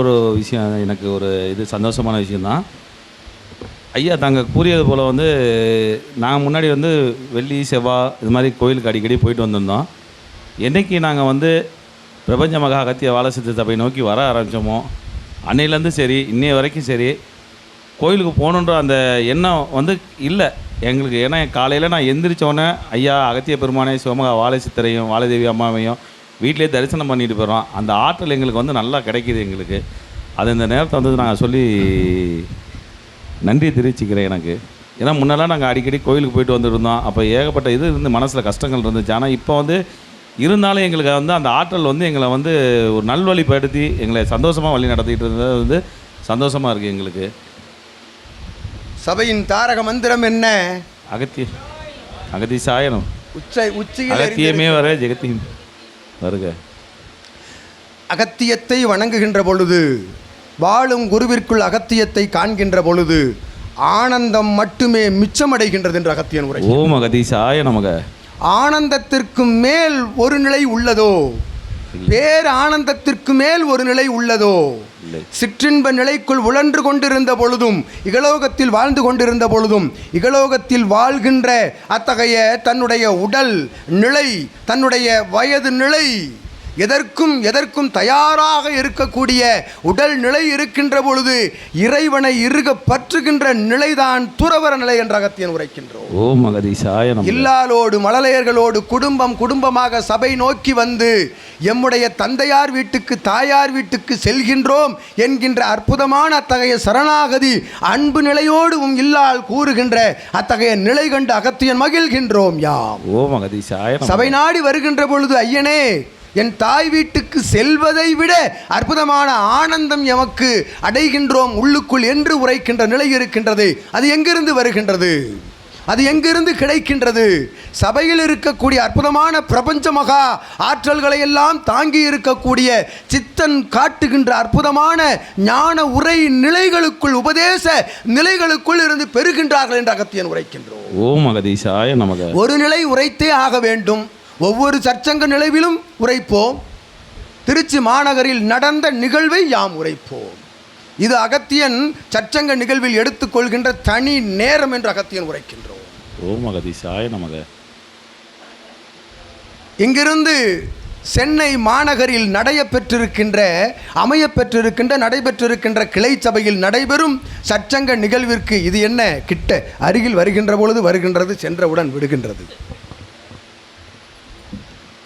ஒரு விஷயம் எனக்கு ஒரு இது சந்தோஷமான விஷயந்தான் ஐயா தாங்க கூறியது போல் வந்து நாங்கள் முன்னாடி வந்து வெள்ளி செவ்வாய் இது மாதிரி கோயிலுக்கு அடிக்கடி போயிட்டு வந்திருந்தோம். என்னைக்கு நாங்கள் வந்து பிரபஞ்ச மகா அகத்திய வாழசித்த சபை நோக்கி வர ஆரம்பித்தோமோ அன்னையிலேருந்து சரி இன்னைய வரைக்கும் சரி கோயிலுக்கு போகணுன்ற அந்த எண்ணம் வந்து இல்லை. எங்களுக்கு ஏன்னா காலையில் நான் எந்திரிச்சோன்னே ஐயா அகத்திய பெருமானே சிவமகா வாழை சித்தரையும் வாழைதேவி அம்மாவையும் வீட்டிலே தரிசனம் பண்ணிட்டு போகிறோம் அந்த ஆற்றல் எங்களுக்கு வந்து நல்லா கிடைக்கிது எங்களுக்கு. அது இந்த நேரத்தை வந்து நாங்கள் சொல்லி நன்றி தெரிவிச்சுக்கிறேன் எனக்கு. ஏன்னா முன்னெல்லாம் நாங்கள் அடிக்கடி கோயிலுக்கு போயிட்டு வந்துருந்தோம். அப்போ ஏகப்பட்ட இது இருந்து மனசில் கஷ்டங்கள் இருந்துச்சு. ஆனால் இப்போ வந்து இருந்தாலும் எங்களுக்கு வந்து அந்த ஆற்றல் வந்து எங்களை வந்து ஒரு நல்வழிப்படுத்தி எங்களை சந்தோஷமாக வழி நடத்திட்டு இருந்தது வந்து சந்தோஷமாக இருக்குது எங்களுக்கு. சபையின் தாரக மந்திரம் என்ன? அகத்திய அகத்தி சாயனம் உச்சை உச்சியில் அகத்தியமே வர ஜெகத்தியும். வருக. அகத்தியத்தை வணங்குகின்ற பொழுது வாழும் குருவிற்குள் அகத்தியத்தை காண்கின்ற பொழுது ஆனந்தம் மட்டுமே மிச்சமடைகின்றது என்று அகத்தியன் உரை ஓம் அகதி சாய நமக. ஆனந்தத்திற்கு மேல் ஒரு நிலை உள்ளதோ பேர் ஆனந்தத்திற்கு மேல் ஒரு நிலை உள்ளதோ? சிற்றின்ப நிலைக்குள் உழன்று கொண்டிருந்த பொழுதும் இகலோகத்தில் வாழ்ந்து கொண்டிருந்த பொழுதும் இகலோகத்தில் வாழ்கின்ற அத்தகைய தன்னுடைய உடல் நிலை தன்னுடைய வயது நிலை எதற்கும் எதற்கும் தயாராக இருக்கக்கூடிய உடல் நிலை இருக்கின்ற பொழுது இறைவனை இறுக பற்றுகின்ற நிலைதான் துறவர நிலை என்ற அகத்தியன் உரைக்கின்றோம். ஓம் அகதி சாய நமக. இல்லாலோடு மழலையர்களோடு குடும்பம் குடும்பமாக சபை நோக்கி வந்து எம்முடைய தந்தையார் வீட்டுக்கு தாயார் வீட்டுக்கு செல்கின்றோம் என்கின்ற அற்புதமான அத்தகைய சரணாகதி அன்பு நிலையோடு உம் இல்லால் கூறுகின்ற அத்தகைய நிலை கண்டு அகத்தியன் மகிழ்கின்றோம் யாம். ஓம் அகதி சாய நமக. சபை நாடி வருகின்ற பொழுது ஐயனே என் தாய் வீட்டுக்கு செல்வதை விட அற்புதமான ஆனந்தம் எமக்கு அடைகின்றோம் உள்ளுக்குள் என்று உரைக்கின்ற நிலை இருக்கின்றது. அது எங்கிருந்து வருகின்றது? அது எங்கிருந்து கிடைக்கின்றது? சபையில் இருக்கக்கூடிய அற்புதமான பிரபஞ்ச மகா ஆற்றல்களை எல்லாம் தாங்கி இருக்கக்கூடிய சித்தன் காட்டுகின்ற அற்புதமான ஞான உரை நிலைகளுக்குள் உபதேச நிலைகளுக்குள் இருந்து பெறுகின்றார்கள் என்று அகத்தியன் உரைக்கின்றோம். ஓம் அகதி சாய நமக. ஒரு நிலை உரைத்தே ஆக வேண்டும். ஒவ்வொரு சற்சங்க நிலைவிலும் உரைப்போம். திருச்சி மாநகரில் நடந்த நிகழ்வை யாம் உரைப்போம். இது அகத்தியன் சற்சங்க நிகழ்வில் எடுத்துக்கொள்கின்ற தனி நேரம் என்று அகத்தியன் உரைக்கின்றோம். ஓம் அகதி சாய நமக. இங்கிருந்து சென்னை மாநகரில் நடைய பெற்றிருக்கின்ற அமைய பெற்றிருக்கின்ற நடைபெற்றிருக்கின்ற கிளை சபையில் நடைபெறும் சற்சங்க நிகழ்விற்கு இது என்ன? கிட்ட அருகில் வருகின்ற பொழுது வருகின்றது சென்றவுடன் விடுகின்றது.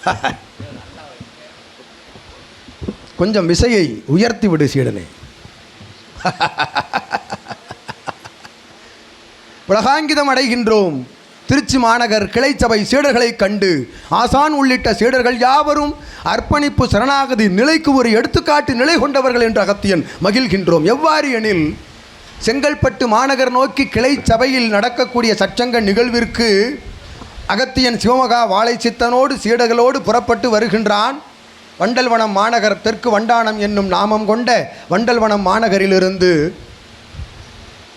கொஞ்சம் விசையை உயர்த்தி விடு சீடனே. உலகாங்கிதம் அடைகின்றோம். திருச்சி மாநகர் கிளைச்சபை சீடர்களை கண்டு ஆசான் உள்ளிட்ட சீடர்கள் யாவரும் அர்ப்பணிப்பு சரணாகதி நிலைக்கு ஒரு எடுத்துக்காட்டு நிலை கொண்டவர்கள் என்று அகத்தியன் மகிழ்கின்றோம். எவ்வாறு எனில் செங்கல்பட்டு மாநகர் நோக்கி கிளை சபையில் நடக்கக்கூடிய சச்சங்க நிகழ்விற்கு அகத்தியன் சிவமகா வாழை சித்தனோடு சீடர்களோடு புறப்பட்டு வருகின்றான். வண்டல்வனம் மாநகர் தெற்கு வண்டானம் என்னும் நாமம் கொண்ட வண்டல்வனம் மாநகரிலிருந்து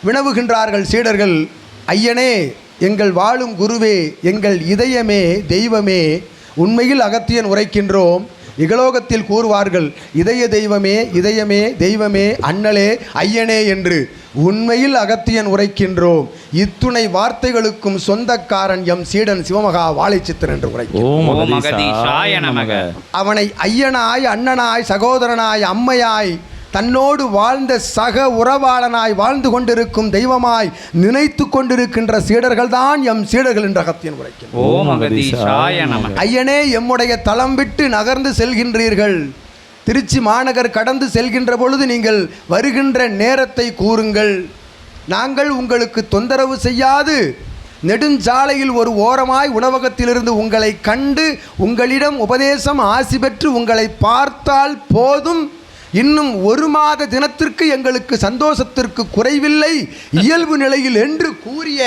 வினவுகின்றார்கள் சீடர்கள் ஐயனே எங்கள் வாழும் குருவே எங்கள் இதயமே தெய்வமே உண்மையில் அகத்தியன் உரைக்கின்றோம். இகலோகத்தில் கூறுவார்கள் இதய தெய்வமே இதயமே தெய்வமே அண்ணலே ஐயனே என்று உண்மையில் அகத்தியன் உரைக்கின்றோம். இத்துணை வார்த்தைகளுக்கும் சொந்தக்காரன் எம். சீடன் சிவமகா வாழைச்சித்தன் என்று நமக. அவனை ஐயனாய் அண்ணனாய் சகோதரனாய் அம்மையாய் தன்னோடு வாழ்ந்த சக உறவாளனாய் வாழ்ந்து கொண்டிருக்கும் தெய்வமாய் நினைத்து கொண்டிருக்கின்ற சீடர்கள்தான் எம் சீடர்கள் என்ற அகத்தியன் உரைக்கின்றோம் ஓம் அகதீஷாய நம ஐயனே எம்முடைய தலம் விட்டு நகர்ந்து செல்கின்றீர்கள். திருச்சி மாநகர் கடந்து செல்கின்ற பொழுது நீங்கள் வருகின்ற நேரத்தை கூறுங்கள். நாங்கள் உங்களுக்கு தொந்தரவு செய்யாது. நெடுஞ்சாலையில் ஒரு ஓரமாய் உணவகத்திலிருந்து உங்களை கண்டு உங்களிடம் உபதேசம் ஆசி பெற்று உங்களை பார்த்தால் போதும். இன்னும் ஒரு மாத தினத்திற்கு எங்களுக்கு சந்தோஷத்திற்கு குறைவில்லை. இயல்பு நிலையில் என்று கூறிய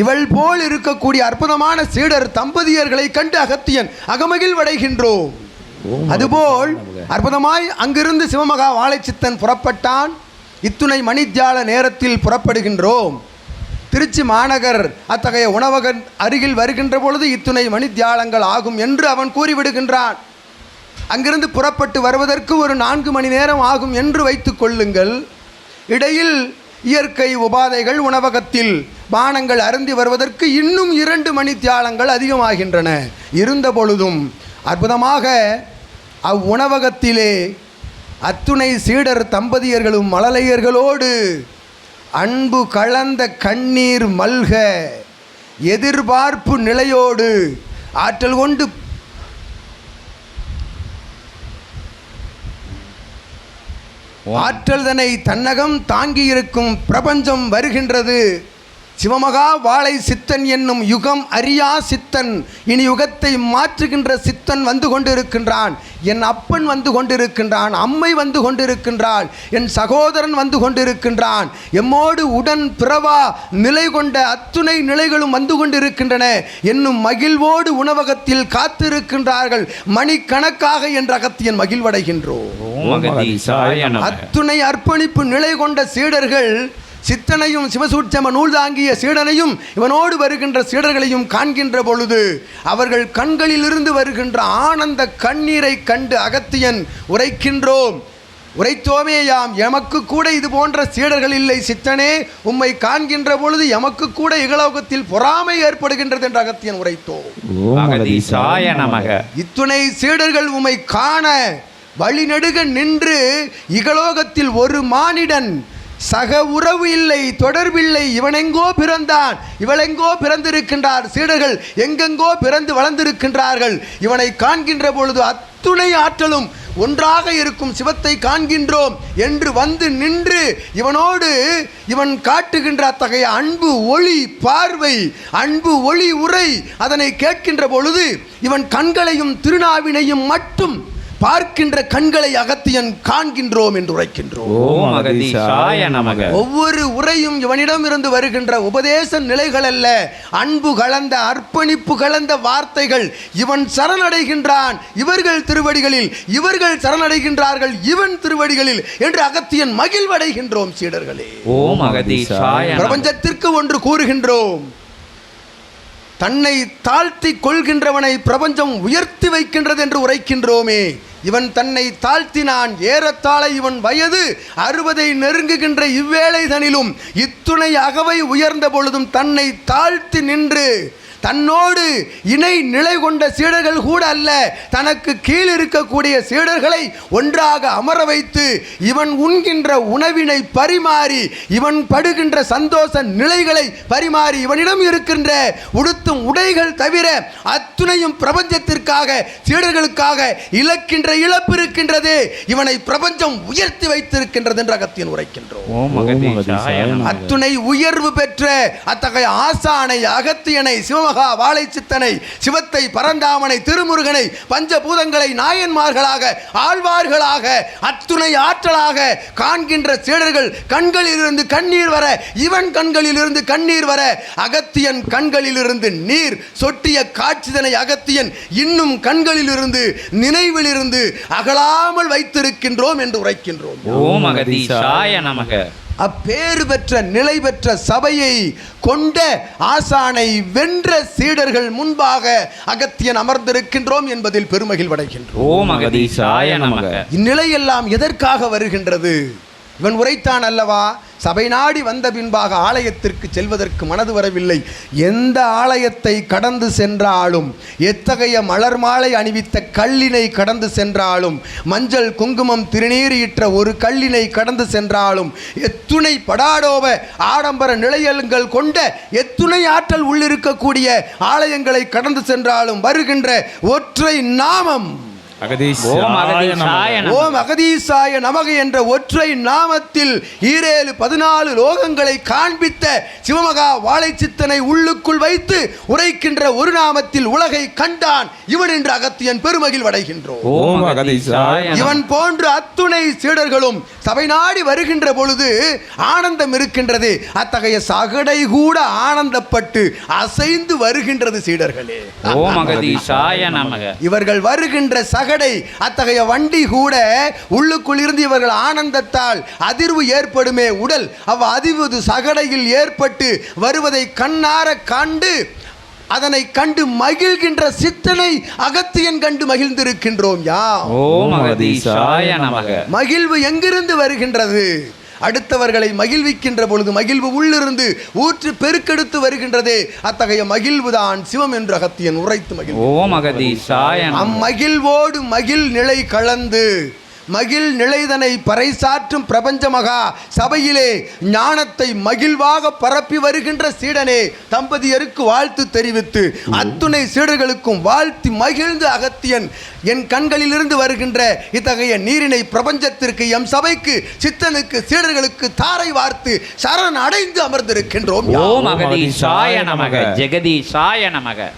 இவள் போல் இருக்கக்கூடிய அற்புதமான சீடர் தம்பதியர்களை கண்டு அகத்தியன் அகமகிழ்வடைகின்றோம் ஓம் அதுபோல் அற்புதமாய் அங்கிருந்து சிவமகா வாழைச்சித்தன் புறப்பட்டான். இத்துணை மணித்தியால நேரத்தில் புறப்படுகின்றோம். திருச்சி மாநகர் அத்தகைய உணவகன் அருகில் வருகின்ற பொழுது இத்துணை மணித்தியாலங்கள் ஆகும் என்று அவன் கூறிவிடுகின்றான். அங்கிருந்து புறப்பட்டு வருவதற்கு ஒரு நான்கு மணி நேரம் ஆகும் என்று வைத்துக் கொள்ளுங்கள். இடையில் இயற்கை உபாதைகள் உணவகத்தில் பானங்கள் அருந்தி வருவதற்கு இன்னும் இரண்டு மணி தியாலங்கள் அதிகமாகின்றன. இருந்த பொழுதும் அற்புதமாக அவ்வுணவகத்திலே அத்துணை சீடர் தம்பதியர்களும் மழலையர்களோடு அன்பு கலந்த கண்ணீர் மல்க எதிர்பார்ப்பு நிலையோடு ஆற்றல் கொண்டு ஆற்றல் தன்னை தன்னகம் தாங்கியிருக்கும் பிரபஞ்சம் வருகின்றது. சிவமகா வாழை சித்தன் என்னும் யுகம் அறியா சித்தன். இனி யுகத்தை மாற்றுகின்ற சித்தன் வந்து கொண்டிருக்கின்றான். என் அப்பன் வந்து கொண்டிருக்கின்றான். அம்மை வந்து கொண்டிருக்கின்றாள். என் சகோதரன் வந்து கொண்டிருக்கின்றான். எம்மோடு உடன் பிறவா நிலை கொண்ட அத்துணை நிலைகளும் வந்து கொண்டிருக்கின்றன. என்னும் மகிழ்வோடு உணவகத்தில் காத்திருக்கின்றார்கள். மணிக்கணக்காக என்ற அகத்தியன் மகிழ்வடைகின்றோம். அத்துணை அர்ப்பணிப்பு நிலை கொண்ட சீடர்கள் சித்தனையும் சிவசூட்சம நூல் தாங்கிய சீடனையும் இவனோடு வருகின்ற சீடர்களையும் காண்கின்ற பொழுது அவர்கள் கண்களிலிருந்து வருகின்ற ஆனந்த கண்ணீரை கண்டு அகத்தியன் உரைக்கின்றோம். உரைத்தோமேயாம் எமக்கு கூட இது போன்ற சீடர்கள் இல்லை சித்தனே. உம்மை காண்கின்ற பொழுது எமக்கு கூட இகலோகத்தில் பொறாமை ஏற்படுகின்றது என்று அகத்தியன் உரைத்தோம். இத்துணை சீடர்கள் உம்மை காண வழிநெடுக நின்று இகலோகத்தில் ஒரு மானிடன் சக உறவு இல்லை தொடர்பில்லை இவனெங்கோ பிறந்தான். இவளெங்கோ பிறந்திருக்கின்றார். சீடர்கள் எங்கெங்கோ பிறந்து வளர்ந்திருக்கின்றார்கள். இவனை காண்கின்ற பொழுது அத்துணை ஆற்றலும் ஒன்றாக இருக்கும் சிவத்தை காண்கின்றோம் என்று வந்து நின்று இவனோடு இவன் காட்டுகின்ற அத்தகைய அன்பு ஒளி பார்வை அன்பு ஒளி உரை அதனை கேட்கின்ற பொழுது இவன் கண்களையும் திருநாவினையும் மட்டும் பார்க்கின்ற கண்களை அகத்தியன் காண்கின்றோம் என்று உரைக்கின்றோம். ஒவ்வொரு உரையும் இவனிடம் இருந்து வருகின்ற உபதேச நிலைகள் அல்ல அன்பு கலந்த அர்ப்பணிப்பு கலந்த வார்த்தைகள் இவன் சரணடைகின்றான். இவர்கள் திருவடிகளில் இவர்கள் சரணடைகின்றார்கள் இவன் திருவடிகளில் என்று அகத்தியன் மகிழ்வடைகின்றோம் சீடர்களே. ஓம் பிரபஞ்சத்திற்கு ஒன்று கூறுகின்றோம். தன்னை தாழ்த்தி கொள்கின்றவனை பிரபஞ்சம் உயர்த்தி வைக்கின்றது என்று உரைக்கின்றோமே. இவன் தன்னை தாழ்த்தினான் ஏறத்தாழ இவன் வயது அறுபதை நெருங்குகின்ற இவ்வேளை தனிலும் இத்துணை அகவை உயர்ந்த பொழுதும் தன்னை தாழ்த்தி நின்று தன்னோடு இணை நிலை கொண்ட சீடர்கள் கூட அல்ல தனக்கு கீழ் இருக்கக்கூடிய சீடர்களை ஒன்றாக அமர வைத்து இவன் உண்கின்ற உணவினை பரிமாறி இவன் படுகின்ற சந்தோஷ நிலைகளை பரிமாறி இவனிடம் இருக்கின்ற உடுத்தும் உடைகள் தவிர அத்துணையும் பிரபஞ்சத்திற்காக சீடர்களுக்காக இழக்கின்ற இழப்பு இருக்கின்றது. இவனை பிரபஞ்சம் உயர்த்தி வைத்திருக்கின்றது என்று அகத்தியன் உரைக்கின்றோம் அத்துணை உயர்வு பெற்ற அத்தகைய ஆசானை அகத்தியனை சிவமகா மகா சித்தனை சிவத்தை பரந்தாமனை திருமுருகனை பஞ்சபூதங்களை நாயன்மார்களாக ஆழ்வார்களாக அத்துணை ஆற்றலாக காண்கின்ற சீடர்கள் கண்களிலிருந்து கண்ணீர் வர இவன் கண்களிலிருந்து கண்ணீர் வர அகத்தியன் கண்களிலிருந்து நீர் சொட்டிய காட்சிதனை அகத்தியன் இன்னும் கண்களிலிருந்து நினைவிலிருந்து அகலாமல் வைத்திருக்கின்றோம் என்று உரைக்கின்றோம். ஓம் அகதீசாய நமக. அப்பேறு பெற்ற நிலை பெற்ற சபையை கொண்ட ஆசானை வென்ற சீடர்கள் முன்பாக அகத்தியன் அமர்ந்திருக்கின்றோம் என்பதில் பெருமகிழ்வடைகின்றோம். அகதீசாய நமக. இந்நிலையெல்லாம் எதற்காக வருகின்றது? இவன் உரைத்தான் அல்லவா? சபை நாடி வந்த பின்பாக ஆலயத்திற்கு செல்வதற்கு மனது வரவில்லை. எந்த ஆலயத்தை கடந்து சென்றாலும் எத்தகைய மலர் மாலை அணிவித்த கல்லினை கடந்து சென்றாலும் மஞ்சள் குங்குமம் திருநீறியிட்ட ஒரு கல்லினை கடந்து சென்றாலும் எத்துணை படாடோப ஆடம்பர நிலையங்கள் கொண்ட எத்துணை ஆற்றல் உள்ளிருக்கக்கூடிய ஆலயங்களை கடந்து சென்றாலும் வருகின்ற ஒற்றை நாமம். ஓம் அகதீசாய நமக. என்ற ஒற்றை நாமத்தில் ஈரேழு பதினாலு லோகங்களை காண்பித்த சிவமகா வாழைச்சித்தனை உள்ளுக்குள் வைத்து உரைக்கின்ற ஒரு நாமத்தில் உலகை கண்டான் இவன் என்று அகத்தியன் பெருமகிழ் வடைகின்றோம். ஓம் அகதீசாய நமக. இவன் போன்று அத்துணை சீடர்களும் சபை நாடி வருகின்ற பொழுது ஆனந்தம் இருக்கின்றது. அத்தகைய சகடை கூட ஆனந்தப்பட்டு அசைந்து வருகின்றது சீடர்களே. ஓம் அகதீசாய நமக. இவர்கள் வருகின்ற சகடை அத்தகைய வண்டி கூட உள்ளுக்குள் இருந்து இவர்கள் ஆனந்தத்தால் அதிர்வு ஏற்படுமே. உடல் அவ் அதிர்வு சகடையில் ஏற்பட்டு வருவதை கண்ணார கண்டு அதனை கண்டு மகிழ்கின்ற சித்தனை அகத்தியன் கண்டு மகிழ்ந்திருக்கின்றோம். யா நமக. மகிழ்வு எங்கிருந்து வருகின்றது? அடுத்தவர்களை மகிழ்விக்கின்ற பொழுது மகிழ்வு உள்ளிருந்து ஊற்று பெருக்கெடுத்து வருகின்றதே அத்தகைய மகிழ்வுதான் சிவம் என்று அகத்தியன் உரைத்து மகிழ் ஓம் அம்மகிழ்வோடு மகிழ் நிலை கலந்து மகிழ் நிலைதனை பறைசாற்றும் பிரபஞ்ச மகா சபையிலே ஞானத்தை மகிழ்வாக பரப்பி வருகின்ற சீடனே தம்பதியருக்கு வாழ்த்து தெரிவித்து அத்துணை சீடர்களுக்கும் வாழ்த்தி மகிழ்ந்து அகத்தியன். என் கண்களிலிருந்து வருகின்ற இத்தகைய நீரினை பிரபஞ்சத்திற்கு எம் சபைக்கு சித்தனுக்கு சீடர்களுக்கு தாரை வார்த்து சரண் அடைந்து அமர்ந்திருக்கின்றோம். ஓம் அகதீஷாய நமக ஜெகதீஷாய நமக.